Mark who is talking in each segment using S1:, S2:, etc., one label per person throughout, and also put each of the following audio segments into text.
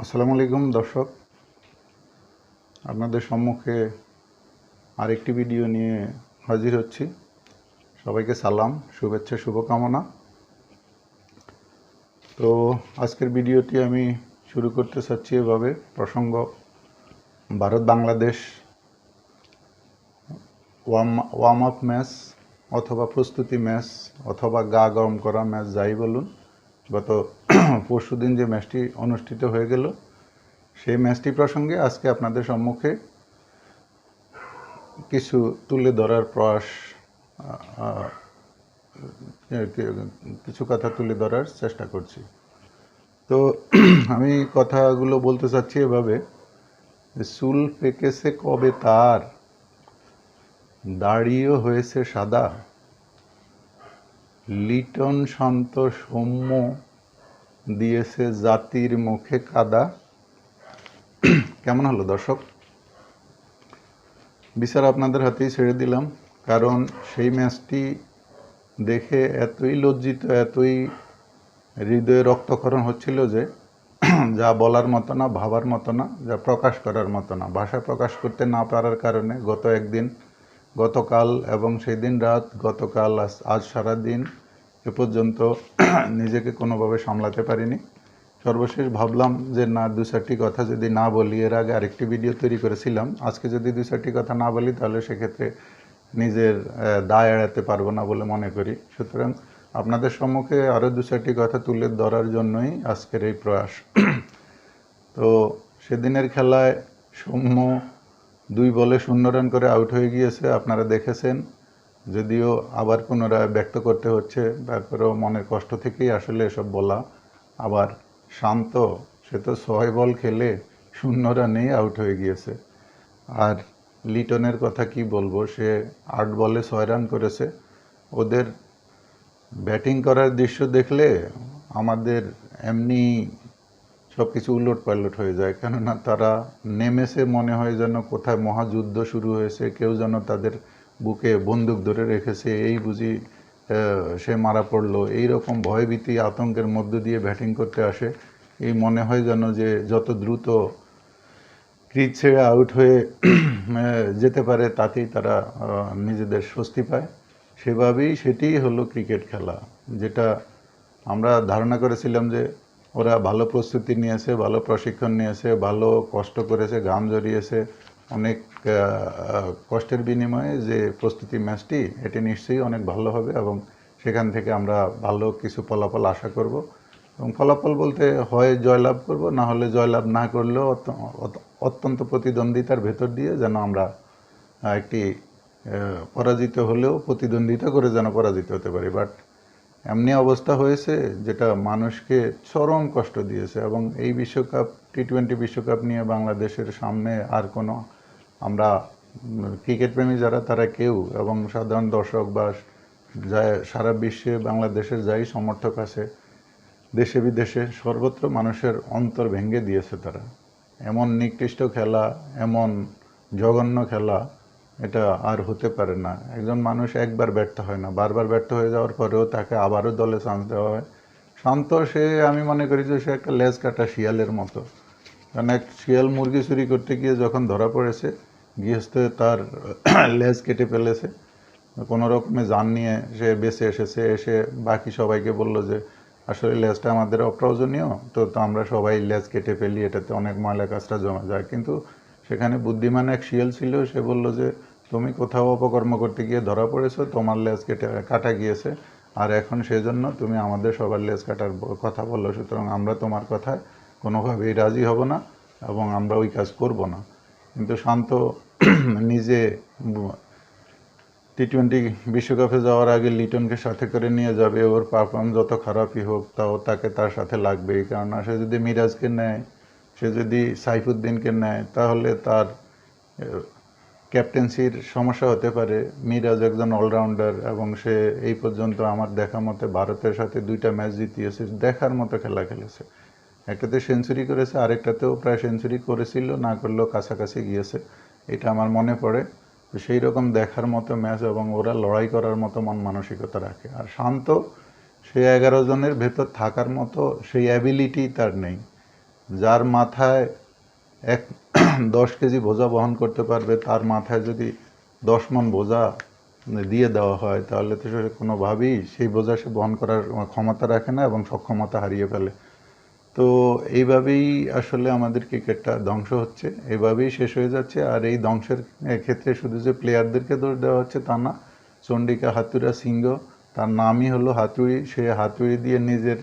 S1: আসসালামু আলাইকুম, দর্শক। আপনাদের সম্মুখে আরেকটি ভিডিও নিয়ে হাজির হচ্ছি। সবাইকে সালাম, শুভেচ্ছা, শুভকামনা। তো আজকের ভিডিওটি আমি শুরু করতে চাচ্ছি এভাবে। প্রসঙ্গ, Bharat, Bangladesh warm up match অথবা প্রস্তুতি ম্যাচ অথবা গা গরম করা ম্যাচ, যাই বলুন, গত পরশুদিন যে ম্যাচটি অনুষ্ঠিত হয়ে গেল, সেই ম্যাচটি প্রসঙ্গে আজকে আপনাদের সম্মুখে কিছু তুলে ধরার প্রয়াস কিছু কথা তুলে ধরার চেষ্টা করছি। তো আমি কথাগুলো বলতে চাচ্ছি এভাবে চুল পেকেছে কবে তার দাড়িও হয়েছে সাদা, লিটন শান্ত সৌম্য দিয়েছে জাতির মুখে কাদা। কেমন হলো দর্শক? বিচার আপনাদের হাতেই ছেড়ে দিলাম, কারণ সেই ম্যাচটি দেখে এতই লজ্জিত, এতই হৃদয়ে রক্তক্ষরণ হচ্ছিল যে যা বলার মতো না, ভাবার মতো না, যা প্রকাশ করার মতো না। ভাষা প্রকাশ করতে না পারার কারণে গত একদিন, গতকাল এবং সেই দিন রাত, গতকাল আজ আজ সারা দিন এ পর্যন্ত নিজেকে কোনোভাবে সামলাতে পারিনি। সর্বশেষ ভাবলাম যে না, দু চারটি কথা যদি না বলি, এর আগে আরেকটি ভিডিও তৈরি করেছিলাম। আজকে যদি দু চারটি কথা না বলি, তাহলে সেক্ষেত্রে নিজের দায় এড়াতে পারব না বলে মনে করি। সুতরাং আপনাদের সম্মুখে আরও দু চারটি কথা তুলে ধরার জন্যই আজকের এই প্রয়াস। তো সেদিনের খেলায় সৌম্য দুই বলে শূন্য রান করে আউট হয়ে গিয়েছে। আপনারা দেখেছেন। যদিও আবার পুনরায় ব্যক্ত করতে হচ্ছে, তারপরেও মনের কষ্ট থেকেই আসলে এসব বলা। আবার শান্ত, সে তো ছয় বল খেলে শূন্য রানেই আউট হয়ে গিয়েছে। আর লিটনের কথা কি বলব, সে আট বলে ছয় রান করেছে। ওদের ব্যাটিং করার দৃশ্য দেখলে আমাদের এমনি সব কিছু উলট পালট হয়ে যায়। কেননা তারা নেমেছে মনে হয় যেন কোথায় মহাযুদ্ধ শুরু হয়েছে, কেউ যেন তাদের বুকে বন্দুক ধরে রেখেছে, এই বুঝি সে মারা পড়ল। এইরকম ভয়ভীতি আতঙ্কের মধ্য দিয়ে ব্যাটিং করতে আসে। এই মনে হয় যেন যে যত দ্রুত ক্রিজ ছেড়ে আউট হয়ে যেতে পারে, তাতেই তারা নিজেদের স্বস্তি পায়। সেভাবেই সেটিই হলো ক্রিকেট খেলা, যেটা আমরা ধারণা করেছিলাম যে ওরা ভালো প্রস্তুতি নিয়েছে, ভালো প্রশিক্ষণ নিয়েছে, ভালো কষ্ট করেছে, ঘাম জড়িয়েছে অনেক কষ্টের বিনিময়ে যে প্রস্তুতি ম্যাচটি, এটি নিশ্চয়ই অনেক ভালো হবে এবং সেখান থেকে আমরা ভালো কিছু ফলাফল আশা করব। এবং ফলাফল বলতে হয় জয়লাভ করব, না হলে জয়লাভ না করলেও অত- অত- অত্যন্ত প্রতিদ্বন্দ্বিতার ভেতর দিয়ে যেন আমরা একটি পরাজিত হলেও প্রতিদ্বন্দ্বিতা করে যেন পরাজিত হতে পারি। বাট এমনি অবস্থা হয়েছে যেটা মানুষকে চরম কষ্ট দিয়েছে এবং এই বিশ্বকাপ, টি টোয়েন্টি বিশ্বকাপ নিয়ে বাংলাদেশের সামনে আর কোনো আমরা ক্রিকেট প্রেমী যারা, তারা কেউ এবং সাধারণ দর্শক বা সারা বিশ্বে, বাংলাদেশের যাই সমর্থক আছে, দেশে বিদেশে সর্বত্র মানুষের অন্তর ভেঙে দিয়েছে তারা। এমন নিকৃষ্ট খেলা, এমন জঘন্য খেলা, এটা আর হতে পারে না। একজন মানুষ একবার ব্যর্থ হয় না। বারবার ব্যর্থ হয়ে যাওয়ার পরেও তাকে আবারও দলে চান্স দেওয়া হয়। শান্ত, সে আমি মনে করি যে সে একটা লেজ কাটা শিয়ালের মতো। কারণ এক শিয়াল মুরগি চুরি করতে গিয়ে যখন ধরা পড়েছে গৃহস্থ তার লেজ কেটে ফেলেছে। কোনো রকমে যান নিয়ে সে বেঁচে এসেছে, এসে বাকি সবাইকে বলল যে, আসলে লেজটা আমাদের অপ্রয়োজনীয়, তো তো আমরা সবাই লেজ কেটে ফেলি, এটাতে অনেক ময়লা কাজটা জমা যায়। কিন্তু সেখানে বুদ্ধিমান এক শিয়াল ছিল, সে বলল যে, তুমি কোথাও অপকর্ম করতে গিয়ে ধরা পড়েছো, তোমার লেজ কেটে, কাটা গিয়েছে, আর এখন সেজন্য তুমি আমাদের সবার লেজ কাটার কথা বলল, সুতরাং আমরা তোমার কথায় কোনোভাবেই রাজি হব না, এবং আমরা ওই কাজ করব না। কিন্তু শান্ত, নিজে টি টোয়েন্টি বিশ্বকাপে যাওয়ার আগে লিটনকে সাথে করে নিয়ে যাবে। ওর পারফর্ম যত খারাপই হোক, তাও তাকে তার সাথে লাগবেই কারণ সে যদি মিরাজকে নেয়, সে যদি সাইফুদ্দিনকে নেয়, তাহলে তার ক্যাপ্টেন্সির সমস্যা হতে পারে। মিরাজ একজন অলরাউন্ডার এবং সে এই পর্যন্ত আমার দেখা মতে ভারতের সাথে দুইটা ম্যাচ জিতিয়েছে। দেখার মতো খেলা খেলেছে। একটাতে সেঞ্চুরি করেছে, আরেকটাতেও প্রায় সেঞ্চুরি করেছিল, না করলেও কাছাকাছি গিয়েছে। এটা আমার মনে পড়ে। তো সেই রকম দেখার মতো ম্যাচ এবং ওরা লড়াই করার মতো মন মানসিকতা রাখে। আর শান্ত সেই এগারো জনের ভেতর থাকার মতো সেই অ্যাবিলিটি তার নেই। যার মাথায় এক দশ কেজি বোঝা বহন করতে পারবে, তার মাথায় যদি দশ মন বোঝা দিয়ে দেওয়া হয়, তাহলে তো সে কোনোভাবেই সেই বোঝা সে বহন করার ক্ষমতা রাখে না এবং সক্ষমতা হারিয়ে ফেলে। তো এইভাবেই আসলে আমাদের ক্রিকেটটা ধ্বংস হচ্ছে, এইভাবেই শেষ হয়ে যাচ্ছে। আর এই ধ্বংসের ক্ষেত্রে শুধু যে প্লেয়ারদেরকে দোষ দেওয়া হচ্ছে তা না, চন্ডিকা হাতুরা সিংহ, তার নামই হলো হাতুড়ি। সে হাতুড়ি দিয়ে নিজের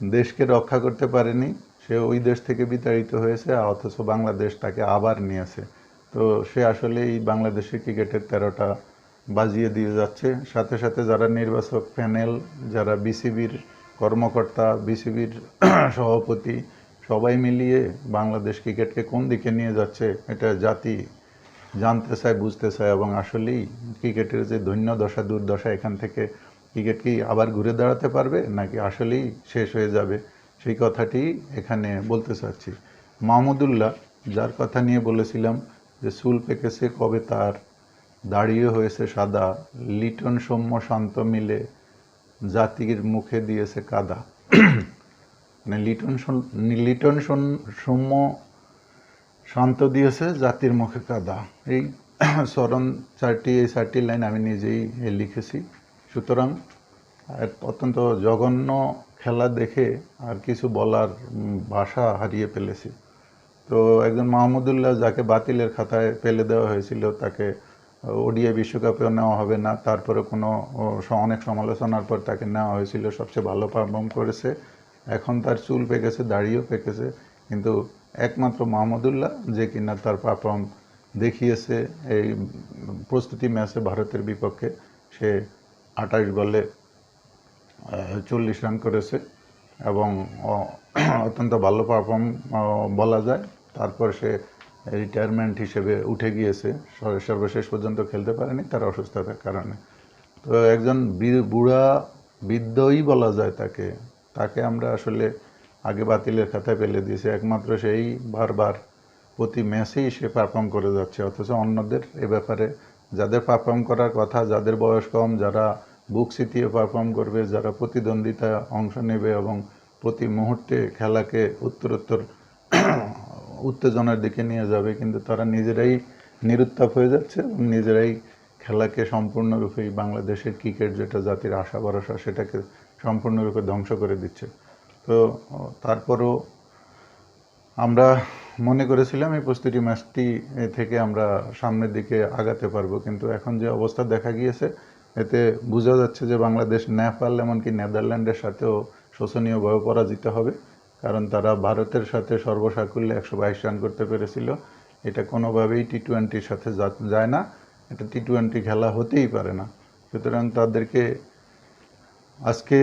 S1: দেশকে রক্ষা করতে পারেনি, সে ওই দেশ থেকে বিতাড়িত হয়েছে অথচ বাংলাদেশ তাকে আবার নিয়েছে তো সে আসলে এই বাংলাদেশের ক্রিকেটের তেরোটা বাজিয়ে দিয়ে যাচ্ছে। সাথে সাথে যারা নির্বাচক প্যানেল, যারা বিসিবির কর্মকর্তা, বিসিবির সভাপতি, সবাই মিলিয়ে বাংলাদেশ ক্রিকেটকে কোন দিকে নিয়ে যাচ্ছে এটা জাতি জানতে চায়, বুঝতে চায় এবং আসলেই ক্রিকেটের যে ধন্য দশা, দুর্দশা এখান থেকে ক্রিকেট কি আবার ঘুরে দাঁড়াতে পারবে নাকি আসলেই শেষ হয়ে যাবে? সেই কথাটি এখানে বলতে চাচ্ছি। মাহমুদুল্লাহ যার কথা নিয়ে বলেছিলাম যে চুল পেকেছে কবে তার, দাঁড়িয়ে হয়েছে সাদা, লিটন সৌম্য শান্ত মিলে জাতির মুখে দিয়েছে কাদা। মানে লিটন লিটন সৌম্য শান্ত দিয়েছে, জাতির মুখে কাদা। এই স্মরণ চারটি, এই চারটি লাইন আমি নিজেই লিখেছি। সুতরাং অত্যন্ত জঘন্য খেলা দেখে আর কিছু বলার ভাষা হারিয়ে ফেলেছি। তো একজন মাহমুদুল্লাহ যাকে বাতিলের খাতায় ফেলে দেওয়া হয়েছিল, তাকে ওডিআই বিশ্বকাপেও নেওয়া হবে না। তারপরে কোনো অনেক সমালোচনার পর তাকে নেওয়া হয়েছিল। সবচেয়ে ভালো পারফর্ম করেছে। এখন তার চুল পেকেছে, দাড়িও পেকেছে। কিন্তু একমাত্র মাহমুদুল্লাহ যে কিনা তার পারফর্ম দেখিয়েছে এই প্রস্তুতি ম্যাচে ভারতের বিপক্ষে। সে আঠাশ বলে চল্লিশ রান করেছে এবং অত্যন্ত ভালো পারফর্ম বলা যায়। তারপর সে রিটায়ারমেন্ট হিসেবে উঠে গিয়েছে। সর্বশেষ পর্যন্ত খেলতে পারেনি, তার অসুস্থতার কারণে। তো একজন বুড়া বৃদ্ধই বলা যায় তাকে। তাকে আমরা আসলে আগে বাতিলের খাতায় ফেলে দিয়েছি। একমাত্র সেই বারবার প্রতি ম্যাচেই সে পারফর্ম করে যাচ্ছে। অথচ অন্যদের এ ব্যাপারে যাদের পারফর্ম করার কথা, যাদের বয়স কম, যারা বুক সিটিয়ে পারফর্ম করবে, যারা প্রতিদ্বন্দ্বিতা অংশ নেবে এবং প্রতি মুহূর্তে খেলাকে উত্তরোত্তর উত্তেজনার দিকে নিয়ে যাবে, কিন্তু তারা নিজেরাই নিরুত্তাপ হয়ে যাচ্ছে এবং নিজেরাই খেলাকে সম্পূর্ণরূপেই বাংলাদেশের ক্রিকেট যেটা জাতির আশা ভরসা সেটাকে সম্পূর্ণরূপে ধ্বংস করে দিচ্ছে। তো, তারপরও আমরা মনে করেছিলাম এই প্রস্তুতি ম্যাচটি থেকে আমরা সামনের দিকে আগাতে পারব, কিন্তু এখন যে অবস্থা দেখা গিয়েছে, এতে বোঝা যাচ্ছে যে বাংলাদেশ নেপাল এমনকি নেদারল্যান্ডের সাথেও শোচনীয়ভাবে পরাজিত হবে। কারণ তারা ভারতের সাথে সর্বসাকুল্যে একশো বাইশ রান করতে পেরেছিল। এটা কোনোভাবেই টি টোয়েন্টির সাথে যায় না। এটা টি টোয়েন্টি খেলা হতেই পারে না। সুতরাং তাদেরকে আজকে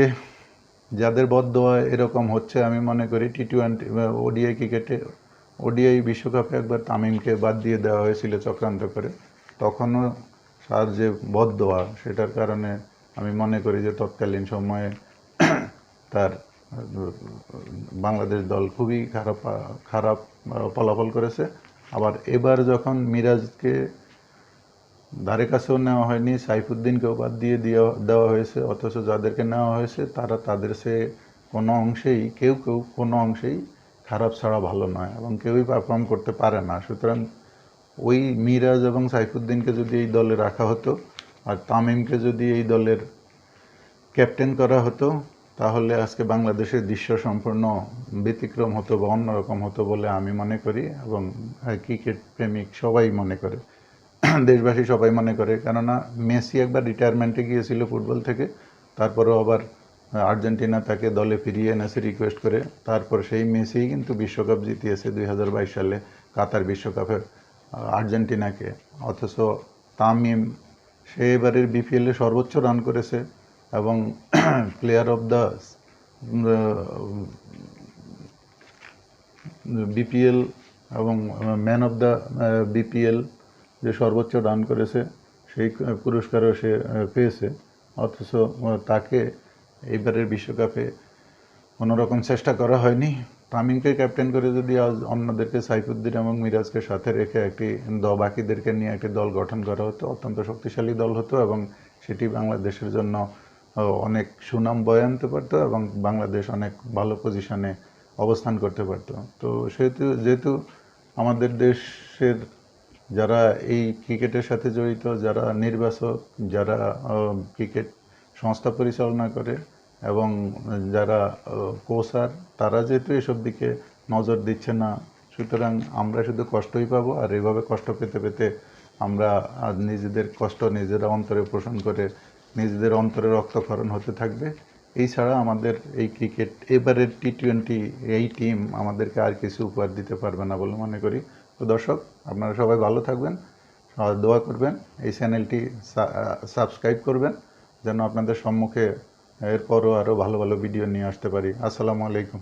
S1: যাদের বদদোয়া এরকম হচ্ছে, আমি মনে করি T twenty O D I ক্রিকেটে, ওডিআই বিশ্বকাপে একবার তামিমকে বাদ দিয়ে দেওয়া হয়েছিল চক্রান্ত করে। তখনও তার যে বদদোয়া, সেটার কারণে আমি মনে করি যে তৎকালীন সময়ে তার বাংলাদেশ দল খুবই খারাপ খারাপ ফলাফল করেছে। আবার এবার যখন মিরাজকে ধারে কাছেও নেওয়া হয়নি, সাইফুদ্দিনকেও বাদ দিয়ে দেওয়া হয়েছে, অথচ যাদেরকে নেওয়া হয়েছে, তারা তাদের সে কোনো অংশেই, কেউ কেউ কোনো অংশেই খারাপ ছাড়া ভালো নয় এবং কেউই পারফর্ম করতে পারে না। সুতরাং ওই মিরাজ এবং সাইফুদ্দিনকে যদি এই দলে রাখা হতো আর তামিমকে যদি এই দলের ক্যাপ্টেন করা হতো তাহলে আজকে বাংলাদেশের দৃশ্য সম্পূর্ণ ব্যতিক্রম হতো বা অন্যরকম হতো বলে আমি মনে করি এবং ক্রিকেট প্রেমিক সবাই মনে করে। দেশবাসী সবাই মনে করে। কেননা, মেসি একবার রিটায়ারমেন্টে গিয়েছিল ফুটবল থেকে, তারপরেও আবার আর্জেন্টিনা তাকে দলে ফিরিয়ে এনেছে রিকোয়েস্ট করে। তারপর সেই মেসিই কিন্তু বিশ্বকাপ জিতিয়েছে দুই হাজার বাইশ সালে কাতার বিশ্বকাপে আর্জেন্টিনাকে। অথচ তামিম সে এবারের বিপিএলে সর্বোচ্চ রান করেছে এবং player of the B P L এবং man of the B P L যে সর্বোচ্চ রান করেছে, সেই পুরস্কারও সে পেয়েছে। অথচ তাকে এইবারের বিশ্বকাপে কোনো রকম চেষ্টা করা হয়নি। তামিমকে ক্যাপ্টেন করে যদি আজ অন্যদেরকে সাইফুদ্দিন এবং মিরাজকে সাথে রেখে একটি দ বাকিদেরকে নিয়ে একটি দল গঠন করা হতো, অত্যন্ত শক্তিশালী দল হতো এবং সেটি বাংলাদেশের জন্য অনেক সুনাম বয়ে আনতে পারতো এবং বাংলাদেশ অনেক ভালো পজিশনে অবস্থান করতে পারতো। তো সেহেতু, যেহেতু আমাদের দেশের যারা এই ক্রিকেটের সাথে জড়িত, যারা নির্বাচক, যারা ক্রিকেট সংস্থা পরিচালনা করে এবং যারা কোচার তারা যেহেতু এসব দিকে নজর দিচ্ছে না, সুতরাং আমরা শুধু কষ্টই পাবো আর এইভাবে কষ্ট পেতে পেতে আমরা নিজেদের কষ্ট নিজেরা অন্তরে পোষণ করে নিজেদের অন্তরে রক্তক্ষরণ হতে থাকবে। এই ছাড়া আমাদের এই ক্রিকেট, এবারের টি টোয়েন্টি এই টিম আমাদেরকে আর কিছু উপহার দিতে পারবে না বলে মনে করি। তো দর্শক, আপনারা সবাই ভালো থাকবেন দোয়া করবেন, এই চ্যানেলটি সাবস্ক্রাইব করবেন, যেন আপনাদের সম্মুখে এরপরও আরও ভালো ভালো ভিডিও নিয়ে আসতে পারি। আসসালামু আলাইকুম।